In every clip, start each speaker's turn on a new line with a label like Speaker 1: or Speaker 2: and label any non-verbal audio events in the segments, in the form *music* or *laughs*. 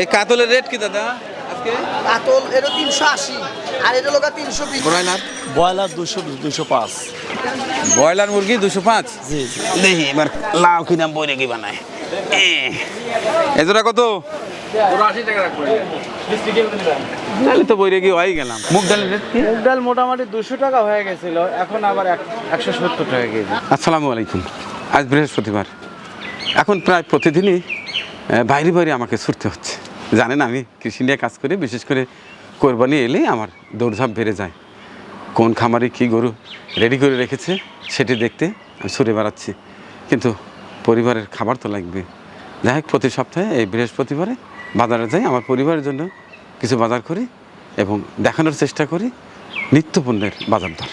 Speaker 1: এই কাতলের রেট কি দাদা আজকে?
Speaker 2: কাতল এটা তিনশো আশি আর এটা লোকা তিনশো
Speaker 1: ব্রয়লার?
Speaker 3: ব্রয়লার দুশো দুশো পাঁচ।
Speaker 1: ব্রয়লার মুরগি দুশো পাঁচ?
Speaker 3: জি
Speaker 1: দেখি এবার লাউ কি দাম বই রেখে বানায়? এজোড়া কত? তো হয়ে গেলাম। মুগ ডালের রেট কি?
Speaker 3: মুগ ডাল মোটামুটি দুশো টাকা হয়ে গেছিল এখন আবার একশো সত্তর টাকা কেজি।
Speaker 1: আসসালামু আলাইকুম। আজ বৃহস্পতিবার। এখন প্রায় প্রতিদিনই বাইরে বাইরে আমাকে ছুটতে হচ্ছে। জানেন আমি কৃষি নিয়ে কাজ করি, বিশেষ করে কোরবানি এলেই আমার দৌড়ঝাঁপ বেড়ে যায়। কোন খামারে কী গরু রেডি করে রেখেছে সেটি দেখতে আমি ছুটে বেড়াচ্ছি। কিন্তু পরিবারের খাবার তো লাগবে। যাই হোক, প্রতি সপ্তাহে এই বৃহস্পতিবারে বাজারে যাই, আমার পরিবারের জন্য কিছু বাজার করি এবং দেখানোর চেষ্টা করি নিত্য পণ্যের বাজার দর।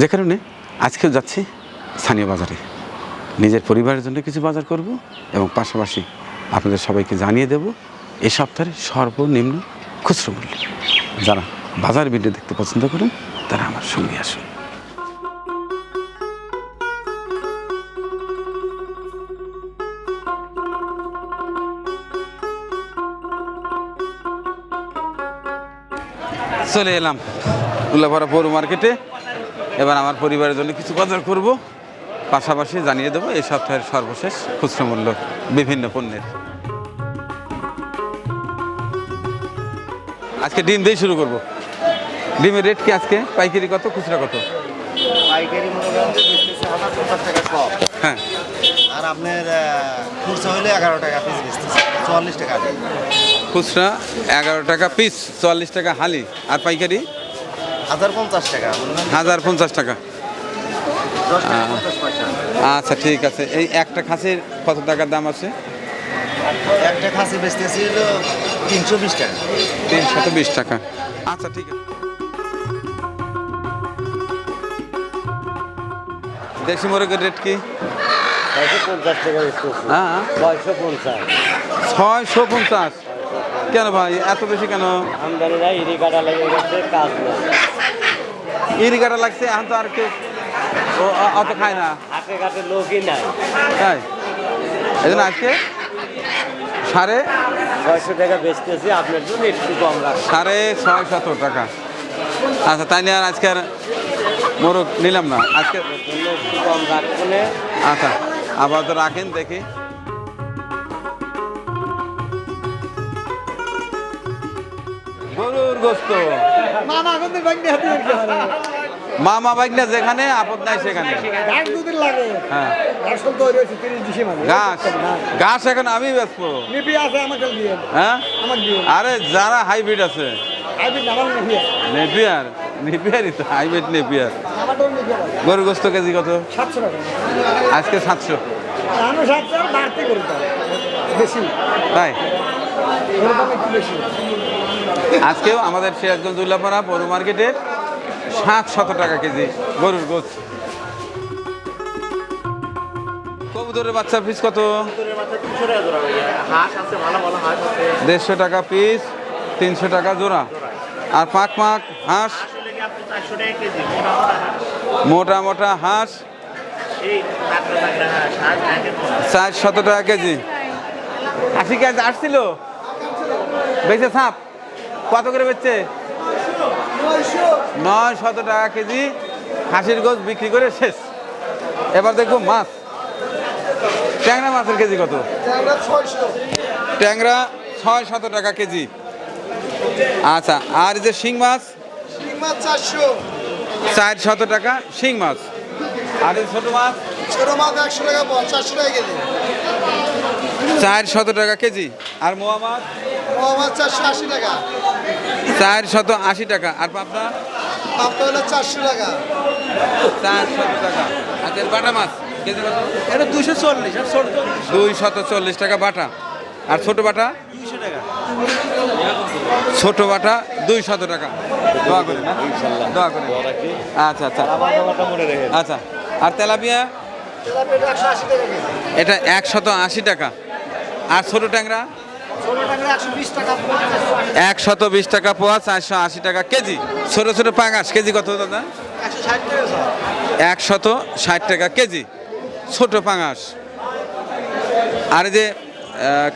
Speaker 1: যে কারণে আজকেও যাচ্ছি স্থানীয় বাজারে। নিজের পরিবারের জন্য কিছু বাজার করব এবং পাশাপাশি আপনাদের সবাইকে জানিয়ে দেব এই সপ্তাহের সর্বনিম্ন খুচরো মূল্য। যারা বাজার ভিডিও দেখতে পছন্দ করেন, তারা আমার সঙ্গে আসুন। চলে এলাম। উল্লাপাড়া পৌর মার্কেটে। এবার আমার পরিবারের জন্য কিছু বাজার করব। পাশাপাশি জানিয়ে দেবো এই সপ্তাহের সর্বশেষ খুচরো মূল্য বিভিন্ন পণ্যের। আজকে ডিম দিয়ে শুরু করব। ডিমের রেট কি আজকে? পাইকারি কত খুচরা কত?
Speaker 4: পাইকারি
Speaker 1: হ্যাঁ।
Speaker 4: আর আপনার খুচরা হলে এগারো টাকা পিস বেচতেছে চুয়াল্লিশ টাকা
Speaker 1: খুচরা এগারো টাকা পিস চুয়াল্লিশ টাকা হালি। আর পাইকারি?
Speaker 4: হাজার পঞ্চাশ টাকা।
Speaker 1: হাজার পঞ্চাশ টাকা
Speaker 4: দশ টাকা পঞ্চাশ পয়সা
Speaker 1: আচ্ছা ঠিক আছে। এই একটা খাসির কত টাকার দাম আছে?
Speaker 4: একটা খাসি বেচতেছি হলো তিনশো বিশ টাকা।
Speaker 1: তিনশত বিশ টাকা। আচ্ছা ঠিক আছে। দেশি মোরগের রেট কি?
Speaker 3: ছয়শো পঞ্চাশ
Speaker 1: হ্যাঁ
Speaker 3: ছয়শো পঞ্চাশ।
Speaker 1: কেন ভাই এত বেশি কেন?
Speaker 3: আমদানিরা ইরি কাটা লেগে কাজ
Speaker 1: ইরি কাটা লাগছে এখন তো আর কেউ ও- অত খায় না।
Speaker 3: হাটে ঘাটে লোকই নাই।
Speaker 1: তাই? এই জন্য আজকে সাড়ে
Speaker 3: ছয়শো টাকা বেচতেছি আপনার জন্য একটু কম রাখ
Speaker 1: সাড়ে ছয় শত টাকা। আচ্ছা তাই নিয়ে আর আজকে আর মোরগ নিলাম না। আজকে
Speaker 3: একটু কম রাখলে
Speaker 1: আচ্ছা আপাতত রাখেন দেখি। গরুর গোস্ত।
Speaker 2: মামা কিন্তু ব্যাংকে হাতে রেখে পারে
Speaker 1: মামা বাইক না যেখানে আপদ নাই সেখানে।
Speaker 2: ঘাস
Speaker 1: হ্যাঁ।
Speaker 2: মানে।
Speaker 1: ঘাস এখন আমি
Speaker 2: দিয়ে
Speaker 1: হ্যাঁ? আরে যারা হাইব্রিড আছে। নেপিয়ার নেপিয়ারই তো হাইব্রিড গোস্ত কেজি কত? আজকে সাতশো। তাই? আজকেও আমাদের সিরাজগঞ্জ উল্লাপাড়া পৌর মার্কেটের। সাত শত টাকা কেজি গরুর গোছ কবুতরের বাচ্চা পিস কত? দেড়শো টাকা পিস তিনশো টাকা জোড়া। আর পাক পাক হাঁস? মোটা মোটা হাঁস? চার শত টাকা কেজি। আশি কেজি আসছিল? বেঁচে সাপ কত করে বেচছে? নয় শত টাকা কেজি খাসির গোছ বিক্রি করে শেষ। এবার দেখব মাছ। ট্যাংরা মাছের কেজি কত? ট্যাংরা ছয় শত টাকা কেজি। আচ্ছা আর যে শিং মাছ?
Speaker 2: মাছ চারশো।
Speaker 1: চার শত টাকা শিং মাছ। আর এই ছোট মাছ?
Speaker 2: ছোট মাছ একশো টাকা পাওয়া চারশো টাকা কেজি।
Speaker 1: চার শত টাকা কেজি। আর মোয়া মাছ?
Speaker 2: ও মাছ চারশো আশি টাকা।
Speaker 1: চার শত আশি টাকা। আর পাবনা
Speaker 2: পাপটা হলো চারশো টাকা।
Speaker 1: চার শত টাকা। আচ্ছা বাটা মাছ
Speaker 2: এটা দুশো চল্লিশ আর ছোট
Speaker 1: দুই চল্লিশ টাকা বাটা। আর ছোট বাটা?
Speaker 4: দুইশো টাকা।
Speaker 1: ছোট বাটা দুই শত টাকা। দোয়া করে না দোয়া করে আচ্ছা আচ্ছা।
Speaker 4: মনে
Speaker 1: আচ্ছা আর তেলাপিয়া? এটা একশত আশি টাকা। আর ছোট ট্যাংরা? একশত বিশ টাকা পোয়া, চারশো আশি টাকা কেজি। ছোট ছোট পাঙাশ, কেজি কত দাদা? একশত ষাট টাকা কেজি। ছোট পাঙাশ। আর যে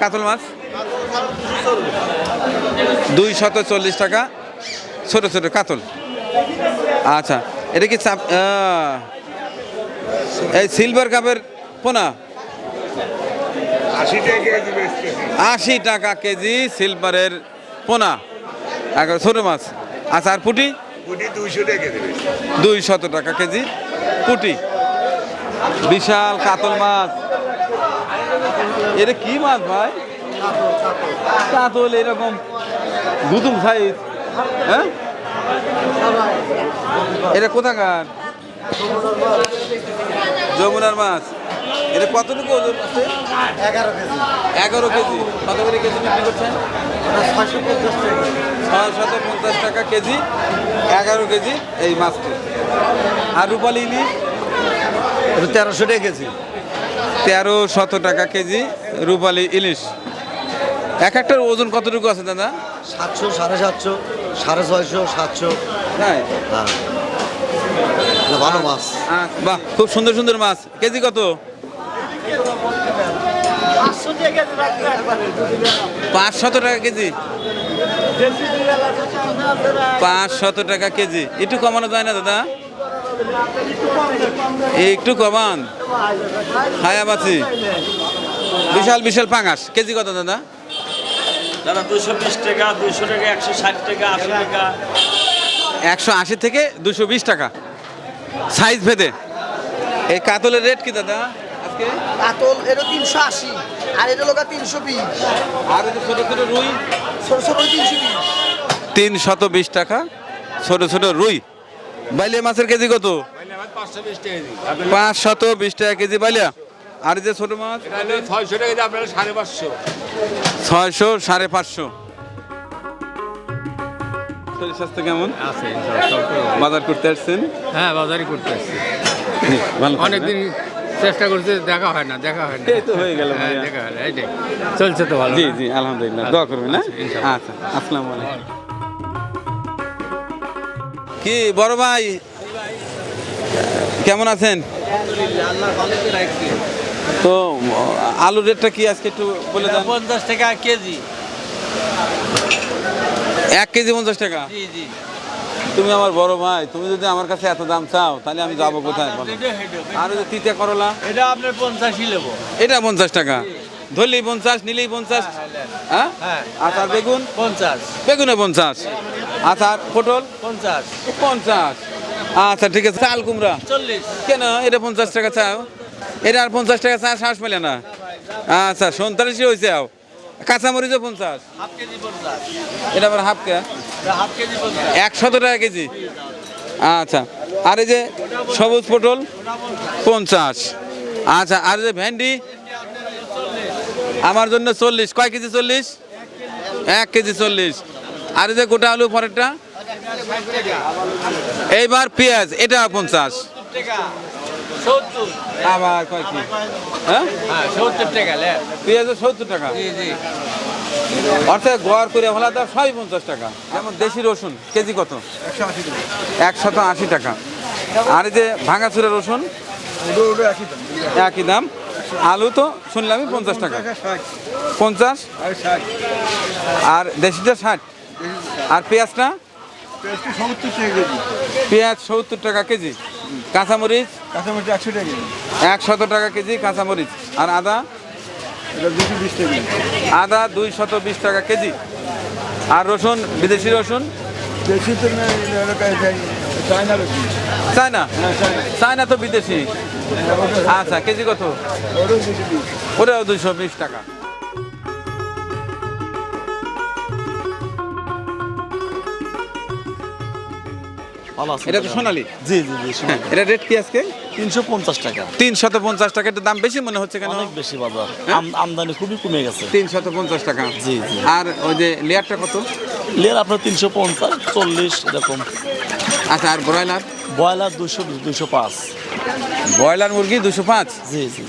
Speaker 1: কাতল মাছ? দুই শত চল্লিশ টাকা। ছোট ছোট কাতল। আচ্ছা এটা কি চাপ এই সিলভার কাপের পোনা? আশি টাকা কেজি সিলভারের পোনা। একবার ছোট মাছ। আচ্ছা আর পুটি? দুই শত টাকা কেজি পুটি। বিশাল কাতল মাছ। এটা কি মাছ ভাই? কাতল এরকম গুতুম সাইজ হ্যাঁ? এটা কোথাকার? যমুনার মাছ। এটা কতটুকু ওজন আছে?
Speaker 4: এগারো কেজি।
Speaker 1: এগারো কেজি। কত করে কেজি বিক্রি করছেন?
Speaker 4: ছয়শো পঞ্চাশ টাকা।
Speaker 1: ছয় শত পঞ্চাশ টাকা কেজি এগারো কেজি এই মাছটি। আর রূপালি ইলিশ?
Speaker 4: তেরোশো টাকা কেজি।
Speaker 1: তেরো শত টাকা কেজি রূপালি ইলিশ। এক একটার ওজন কতটুকু আছে দাদা?
Speaker 4: সাতশো সাড়ে সাতশো সাড়ে ছয়শো সাতশো।
Speaker 1: হ্যাঁ।
Speaker 4: হ্যাঁ। ভালো মাছ।
Speaker 1: বাহ খুব সুন্দর সুন্দর মাছ। কেজি কত? পাঁচ শত টাকা কেজি? পাঁচশত টাকা কেজি। একটু কমানো যায় না দাদা? একটু কমান। হায়া বাছি বিশাল বিশাল পাঙাশ। কেজি কত দাদা?
Speaker 5: দাদা দুশো বিশ টাকা দুশো টাকা একশো ষাট টাকা আশি টাকা।
Speaker 1: একশো আশি থেকে দুশো বিশ টাকা। সাইজ ভেদে। এই কাতলের রেট কি দাদা? আজকে?
Speaker 2: কাতল এটা তিনশো আশি। আর এটা লোক তিনশো বিশ।
Speaker 1: আর এই যে ছোটো ছোটো রুই?
Speaker 2: ছোট ছোট তিনশো বিশ।
Speaker 1: তিন শত বিশ টাকা ছোট ছোট রুই। বাইলিয়া মাছের কেজি কত? পাঁচ শত বিশ টাকা কেজি বাইলিয়া। আর যে ছোট মাছ?
Speaker 6: ছয়শো টাকা আপনারা সাড়ে পাঁচশো।
Speaker 1: ছয়শো সাড়ে পাঁচশো। শরীর স্বাস্থ্য কেমন?
Speaker 6: আছে
Speaker 1: বাজার করতে আসছেন?
Speaker 6: হ্যাঁ বাজারই করতে আসছি। অনেকদিন চেষ্টা করতে দেখা হয় না দেখা হয় না।
Speaker 1: এই তো হয়ে গেল
Speaker 6: হ্যাঁ দেখা হয় না এইটাই চলছে তো ভালো
Speaker 1: জি জি আলহামদুলিল্লাহ দোয়া করবেন না
Speaker 6: আচ্ছা।
Speaker 1: আচ্ছা আসসালামু আলাইকুম। কি বড় ভাই? কেমন আছেন? তো আলুর রেটটা কি আজকে একটু বলে দেন?
Speaker 5: পঞ্চাশ টাকা কেজি।
Speaker 1: এক কেজি পঞ্চাশ টাকা?
Speaker 5: জি জি।
Speaker 1: তুমি আমার বড় ভাই তুমি যদি আমার কাছে এত দাম চাও তাহলে আমি যাব কোথায় বলো? আর যে তিতে করলা?
Speaker 5: এটা আপনার পঞ্চাশই নেব
Speaker 1: এটা পঞ্চাশ টাকা। ধরলেই পঞ্চাশ নিলেই পঞ্চাশ। হ্যাঁ?
Speaker 5: হ্যাঁ।
Speaker 1: আর বেগুন?
Speaker 5: পঞ্চাশ।
Speaker 1: বেগুনে পঞ্চাশ। আর পটল?
Speaker 5: পঞ্চাশ।
Speaker 1: পঞ্চাশ। আচ্ছা ঠিক আছে চাল কুমড়া?
Speaker 5: চল্লিশ।
Speaker 1: কেন? এটা পঞ্চাশ টাকা চাও? এটা আর পঞ্চাশ টাকা চা শ্বাস পেলে না। আচ্ছা সন্ত্রাসী হয়েছে আও। কাঁচামরিচও পঞ্চাশ। এটা আবার হাফ কে? একশত টাকা কেজি। আচ্ছা আর এই যে সবুজ পটল পঞ্চাশ। আচ্ছা আর এই যে ভেন্ডি আমার জন্য চল্লিশ। কয় কেজি চল্লিশ? এক কেজি চল্লিশ। আর এই যে গোটা আলু পরেরটা? এইবার পেঁয়াজ এটা পঞ্চাশ। আবার কয় কি? হ্যাঁ?
Speaker 5: হ্যাঁ সত্তর টাকা
Speaker 1: পেঁয়াজও সত্তর টাকা?
Speaker 5: জি জি।
Speaker 1: অর্থাৎ গোয়ার করে ভালো দাম সবই পঞ্চাশ টাকা। যেমন দেশি রসুন কেজি কত? একশত আশি টাকা। আর এই যে ভাঙাচুরা রসুন? একই দাম। আলু তো শুনলামই পঞ্চাশ টাকা। পঞ্চাশ? আর দেশিটা ষাট। আর পেঁয়াজটা? পেঁয়াজ সত্তর টাকা কেজি। কাঁচামরিচ?
Speaker 3: কাঁচামরিচ একশো টাকা কেজি।
Speaker 1: একশত টাকা কেজি কাঁচামরিচ। আর আদা?
Speaker 3: এটা দুশো বিশ টাকা
Speaker 1: আদা দুই শত বিশ টাকা কেজি। আর রসুন বিদেশি রসুন?
Speaker 3: দেশি তো চায়না রসুন।
Speaker 1: চায়না?
Speaker 3: হ্যাঁ চায়না।
Speaker 1: চায়না তো বিদেশি। আচ্ছা কেজি কত?
Speaker 3: দুশো
Speaker 1: ওটাও দুইশো বিশ টাকা।
Speaker 4: ভালো আছে।
Speaker 1: এটা তো সোনালি?
Speaker 4: জি জি জি
Speaker 1: হ্যাঁ এটা রেট কি আজকে?
Speaker 4: তিনশো পঞ্চাশ টাকা।
Speaker 1: তিনশত পঞ্চাশ টাকা একটু দাম বেশি মনে হচ্ছে কেন?
Speaker 4: অনেক বেশি বাজার আম- আমদানি খুবই কমে গেছে।
Speaker 1: তিনশত পঞ্চাশ টাকা?
Speaker 4: জি, জি।
Speaker 1: আর ওই যে লেয়ারটা কত?
Speaker 4: লেয়ার আপনার তিনশো পঞ্চাশ চল্লিশ এরকম।
Speaker 1: আচ্ছা আর ব্রয়লার?
Speaker 4: ব্রয়লার দুশো দুশো পাঁচ।
Speaker 1: ব্রয়লার মুরগি দুশো পাঁচ?
Speaker 4: জি জি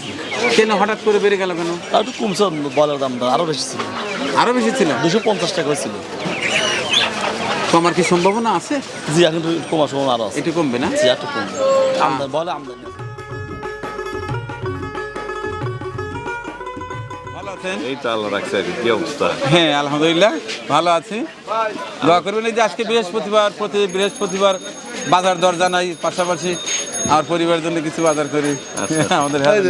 Speaker 1: কেন হঠাৎ করে বেড়ে গেল কেন?
Speaker 4: তাও একটু কমছে ব্রয়লার দামটা আরও বেশি ছিল।
Speaker 1: আরও বেশি ছিল?
Speaker 4: দুশো পঞ্চাশ টাকা ছিল
Speaker 1: কমার কি সম্ভাবনা আছে?
Speaker 4: জি এখন কমার সময় আরও আছে।
Speaker 1: একটু কমবে না?
Speaker 4: জি একটু কম আমদানি বলে আমদানি আছে।
Speaker 1: ভালো আছেন?
Speaker 7: এই তো আল্লাহ রাখছে আর কি, অবস্থা?
Speaker 1: হ্যাঁ আলহামদুলিল্লাহ ভালো আছি। দোয়া করবেন এই যে আজকে বৃহস্পতিবার প্রতি বৃহস্পতিবার বাজার দর জানাই পাশাপাশি আমার পরিবারের জন্য কিছু বাজার করি। আমাদের help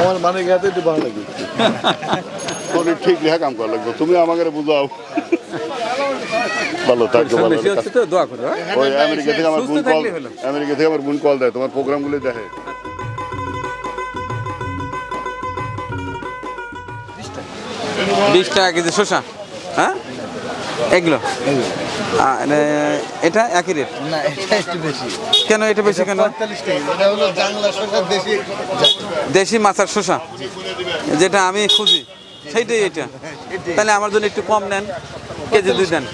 Speaker 8: আমার মানে গেতে একটু ভালো লাগে *laughs* ঠিক রেখা কাম করা লাগবে। তুমি আমাকে বুঝাও। ভালো থাকো ভালো
Speaker 1: বেশি দোয়া করো হ্যাঁ?
Speaker 8: ওই আমেরিকা থেকে আমার বোন কল আমেরিকা থেকে আমার বোন কল দেয় তোমার প্রোগ্রামগুলো দেখে।
Speaker 1: বিশ টাকা কেজি শসা হ্যাঁ? এগুলো? এটা একই রেট
Speaker 2: না এটা একটু বেশি।
Speaker 1: কেন এটা বেশি কেন?
Speaker 2: পঁয়তাল্লিশ টাকা। এটা হলো জাংলা সরকার দেশি
Speaker 1: দেশি মাছের শসা যেটা আমি খুঁজি। সেইটাই এটা। *laughs* তাহলে আমার জন্য একটু কম নেন। কেজি দুই দেন।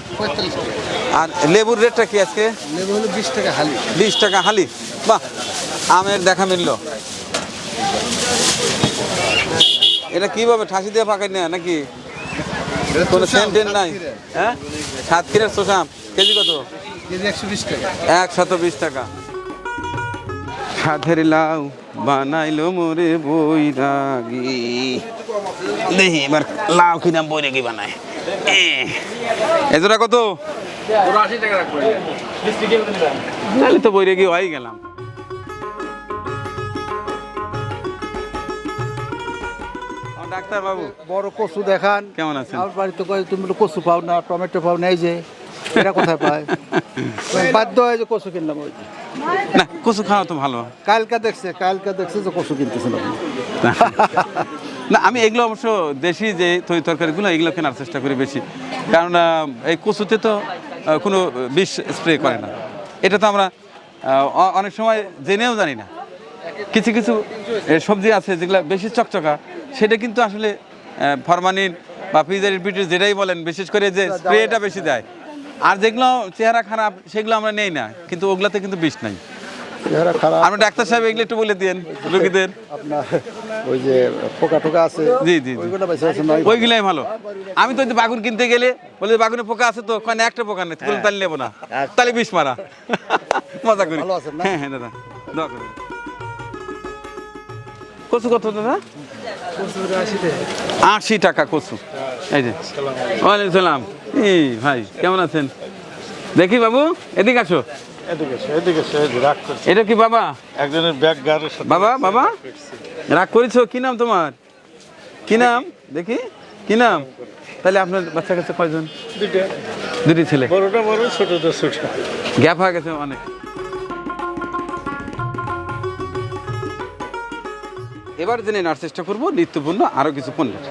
Speaker 1: আর লেবুর রেটটা কি আজকে?
Speaker 2: লেবু হলো বিশ টাকা হালি।
Speaker 1: বিশ টাকা হালি। বাহ আমের দেখা মিলল। এটা কীভাবে ঠাসি দিয়ে পাকাই না নাকি? কোনো সেন্টেন নাই। হ্যাঁ? সাত কিলোর শোষাম কেজি কত?
Speaker 2: একশো বিশ টাকা।
Speaker 1: একশত বিশ টাকা। সাধের লাউ বানাইলো মোরে বই বৈরাগী। দেখি এবার লাউ কি নাম বৈরাগী বানায়। এ। এজোড়া কত? তাহলে তো বৈরাগী হয়ে গেলাম। ডাক্তার বাবু
Speaker 9: বড় কচু দেখান।
Speaker 1: কেমন আছেন?
Speaker 9: আমার বাড়িতে কয় তুমি কচু পাও না টমেটো পাও না এই যে এরা কোথায় পায়? *laughs* বাধ্য হয় যে কচু কিনলাম ওই
Speaker 1: না কচু খাওয়া তো ভালো।
Speaker 9: কালকা দেখছে কালকা দেখছে যে কচু কিনতেছে *laughs* না,
Speaker 1: আমি এগুলো অবশ্য দেশি যে তরি তরকারিগুলো, এগুলো কেনার চেষ্টা করি বেশি। কারণ এই কচুতে তো কোনো বিষ স্প্রে করে না। এটা তো আমরা অনেক সময় জেনেও জানি না। কিছু কিছু সবজি আছে যেগুলো বেশি চকচকা, সেটা কিন্তু আসলে ফরমানিন বা পিজারির পিটির যেটাই বলেন, বিশেষ করে যে স্প্রেটা বেশি দেয়। আর যেগুলো চেহারা খারাপ, সেগুলো আমরা নেই না। কিন্তু ওগুলাতে কিন্তু বিষ নাই।
Speaker 9: চেহারা খারাপ।
Speaker 1: আমরা ডাক্তার সাহেব এগুলো একটু বলে দিন রোগীদের।
Speaker 9: আপনার ওই যে পোকা টোকা আছে
Speaker 1: জি জি ওইগুলাই ভালো। আমি তো বাগুন কিনতে গেলে বলে বাগুনে পোকা আছে তো একটা পোকা নেই বলে তাহলে নেব না। তাহলে বিষ মারা। মজা করি? হ্যাঁ হ্যাঁ দাদা দোয়া করি কচু কত দাদা? আশি টাকা কচু। এই যে। ওয়ালাইকুম সালাম। এই ভাই কেমন আছেন? দেখি বাবু এদিকে আসো। এটা কি বাবা?
Speaker 8: একজনের ব্যাগ গাড়ির সাথে
Speaker 1: বাবা বাবা? রাগ করেছ। কি নাম তোমার? কি নাম? দেখি। কি নাম? তাহলে আপনার বাচ্চা কাছে কয়জন?
Speaker 8: দুইটা।
Speaker 1: দুটি ছেলে।
Speaker 8: বড়টা বড় ছোটটা ছোট।
Speaker 1: গ্যাপ হয়ে গেছে অনেক। এবার জেনে নেওয়ার চেষ্টা করব নিত্যপূর্ণ আরও কিছু পণ্যের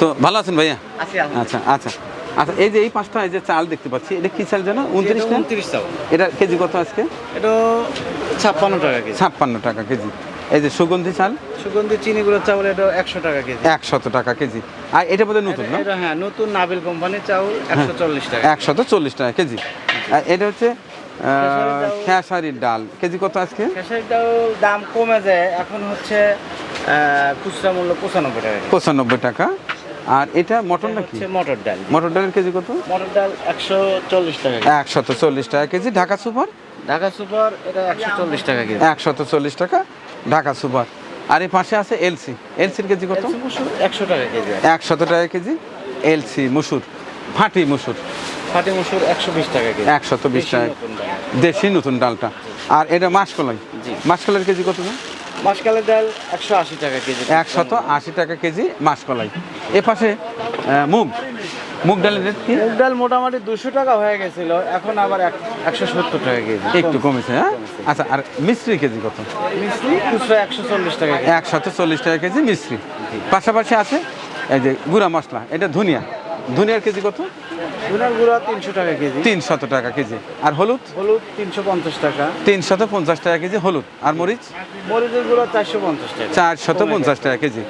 Speaker 1: তো ভালো আছেন ভাইয়া? আচ্ছা আচ্ছা। আচ্ছা এই যে এই পাঁচটা এই যে চাল দেখতে পাচ্ছি এটা কি চাল জানো? উনত্রিশ না
Speaker 3: উনত্রিশ চাও
Speaker 1: এটা কেজি কত আজকে?
Speaker 3: এটা ছাপ্পান্ন টাকা কেজি।
Speaker 1: ছাপ্পান্ন টাকা কেজি। এই যে সুগন্ধি চাল?
Speaker 3: সুগন্ধি চিনি গুঁড়ো চাউল এটা একশো টাকা কেজি।
Speaker 1: একশত টাকা কেজি। আর এটা বোধহয় নতুন না?
Speaker 3: এটা হ্যাঁ নতুন নাবিল কোম্পানির চাউল একশো চল্লিশ টাকা
Speaker 1: একশত চল্লিশ টাকা কেজি। আর এটা হচ্ছে খেসারির ডাল। কেজি কত আজকে?
Speaker 3: খেসারিটাও দাম কমে যায় এখন হচ্ছে খুচরা মূল্য পঁচানব্বই টাকা
Speaker 1: পঁচানব্বই টাকা। আর এটা মটন নাকি?
Speaker 3: মটর ডাল।
Speaker 1: মটর ডালের কেজি কত?
Speaker 3: মটর ডাল একশো চল্লিশ টাকা।
Speaker 1: একশত চল্লিশ টাকা KG. Dhaka super?
Speaker 3: Dhaka super এটা একশো চল্লিশ টাকা কেজি।
Speaker 1: একশত চল্লিশ টাকা। ঢাকা সুপার। আর এই পাশে আছে এলসি। এলসির কেজি কত?
Speaker 3: একশো টাকা কেজি।
Speaker 1: একশত টাকা কেজি। এলসি মুসুর। ফাটি মুসুর।
Speaker 3: ফাটি মসুর একশো বিশ টাকা কেজি।
Speaker 1: একশত বিশ টাকা। দেশি নতুন ডালটা। আর এটা মাসকলাই?
Speaker 3: জি।
Speaker 1: মাসকলাইয়ের কেজি কত? না
Speaker 3: মাসকালের ডাল একশো আশি টাকা কেজি।
Speaker 1: একশত আশি টাকা কেজি মাসকলাই। এ পাশে মুগ। মুগ ডালের রেট কি?
Speaker 3: মুগ ডাল মোটামুটি দুশো টাকা হয়ে গেছিল এখন আবার এক- একশো সত্তর টাকা কেজি।
Speaker 1: একটু কমেছে হ্যাঁ? আচ্ছা আর মিস্ত্রি কেজি কত?
Speaker 3: মিষ্টি খুচরা একশো চল্লিশ টাকা
Speaker 1: একশত চল্লিশ টাকা কেজি মিস্ত্রি পাশাপাশি আছে এই যে গুঁড়া মশলা এটা ধনিয়া। ধনিয়ার কেজি কত?
Speaker 3: ধুনার গুঁড়া তিনশো টাকা কেজি।
Speaker 1: তিনশত টাকা কেজি। আর হলুদ?
Speaker 3: হলুদ তিনশো পঞ্চাশ টাকা।
Speaker 1: তিনশত পঞ্চাশ টাকা কেজি হলুদ। আর মরিচ?
Speaker 3: মরিচের গুঁড়া চারশো পঞ্চাশ টাকা।
Speaker 1: চারশত পঞ্চাশ টাকা কেজি।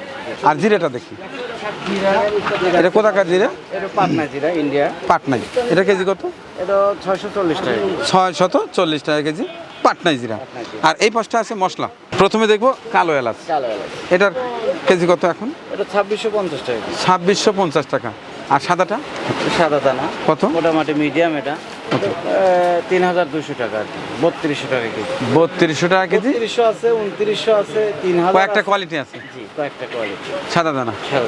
Speaker 1: আর জিরাটা দেখি। এটা কোথাকার জিরা?
Speaker 3: এটা পাটনা জিরা ইন্ডিয়া।
Speaker 1: পাটনাই এটা কেজি কত?
Speaker 3: এটা ছয়শো চল্লিশ টাকা কেজি।
Speaker 1: ছয় শত চল্লিশ টাকা কেজি। পাটনাই জিরা। আর এই পাশটা আছে মশলা। প্রথমে দেখব কালো এলাচ।
Speaker 3: কালো এলাচ।
Speaker 1: এটার কেজি কত এখন?
Speaker 3: এটা ছাব্বিশশো পঞ্চাশ টাকা
Speaker 1: ছাব্বিশশো পঞ্চাশ টাকা। আর সাদাটা?
Speaker 3: সাদা দানা
Speaker 1: কত?
Speaker 3: মোটামুটি মিডিয়াম এটা। তিন হাজার দুশো টাকা বত্রিশশো টাকা কেজি।
Speaker 1: বত্রিশশো টাকা কেজি?
Speaker 3: তিরিশশো আছে উনত্রিশশো আছে তিন হাজার
Speaker 1: কয়েকটা কোয়ালিটি আছে?
Speaker 3: জি কয়েকটা কোয়ালিটি
Speaker 1: সাদা দানা?
Speaker 3: সাদা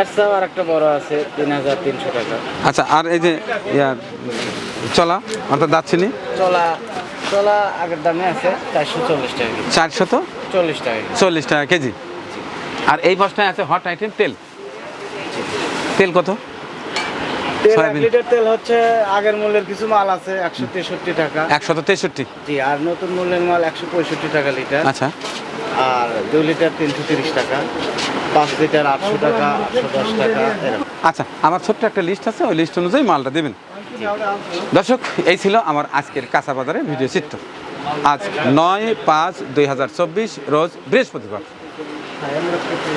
Speaker 3: এর চেয়েও আর একটা বড় আছে তিন হাজার তিনশো টাকা।
Speaker 1: আচ্ছা আর এই যে চলা অর্থাৎ দাচ্ছিনি
Speaker 3: চলা চলা আগের দামে আছে চারশো চল্লিশ টাকা কেজি।
Speaker 1: চারশত
Speaker 3: চল্লিশ টাকা
Speaker 1: চল্লিশ টাকা কেজি। আর এই বস্তায় আছে হট আইটেম তেল? তেল কত?
Speaker 3: তেল এক লিটার তেল হচ্ছে আগের মূল্যের কিছু মাল আছে একশো তেষট্টি টাকা।
Speaker 1: একশত তেষট্টি?
Speaker 3: জি আর নতুন মূল্যের মাল একশো পঁয়ষট্টি টাকা লিটার।
Speaker 1: আচ্ছা।
Speaker 3: আর দুই লিটার তিনশো তিরিশ টাকা পাঁচ লিটার আটশো টাকা আটশো দশ টাকা
Speaker 1: আচ্ছা আমার ছোট্ট একটা লিস্ট আছে ওই লিস্ট অনুযায়ী মালটা দেবেন। দর্শক এই ছিল আমার আজকের কাঁচা বাজারের ভিডিও চিত্র। আজ নয় পাঁচ দুই হাজার চব্বিশ রোজ বৃহস্পতিবার।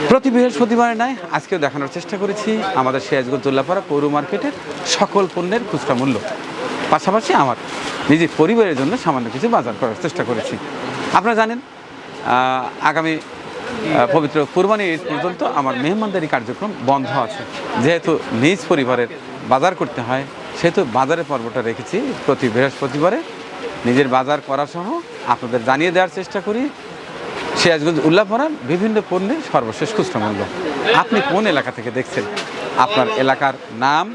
Speaker 1: প্রতি বৃহস্পতিবারে নয় আজকেও দেখানোর চেষ্টা করেছি আমাদের সিরাজগঞ্জ জুল্লাপাড়া পৌর মার্কেটের সকল পণ্যের খুচরা মূল্য। পাশাপাশি আমার নিজের পরিবারের জন্য সামান্য কিছু বাজার করার চেষ্টা করেছি। আপনারা জানেন আগামী পবিত্র কুরবানি ঈদ পর্যন্ত আমার মেহমানদারি কার্যক্রম বন্ধ আছে। যেহেতু নিজ পরিবারের বাজার করতে হয়, সেহেতু বাজারের পর্বটা রেখেছি। প্রতি বৃহস্পতিবারে নিজের বাজার করা সহ আপনাদের জানিয়ে দেওয়ার চেষ্টা করি। সিরাজগঞ্জ উল্লাপাড়ার বিভিন্ন পণ্যের সর্বশেষ খুচরা মূল্য আপনি কোন এলাকা থেকে দেখছেন আপনার এলাকার নাম,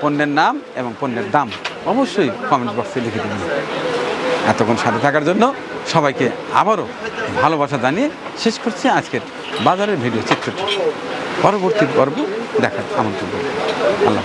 Speaker 1: পণ্যের নাম এবং পণ্যের দাম অবশ্যই কমেন্ট বক্সে লিখে দিন এতক্ষণ সাথে থাকার জন্য সবাইকে আবারও ভালোবাসা জানিয়ে শেষ করছি আজকের বাজারের ভিডিও চিত্রটি পরবর্তী পর্ব দেখার আমন্ত্রণ। আল্লাহ।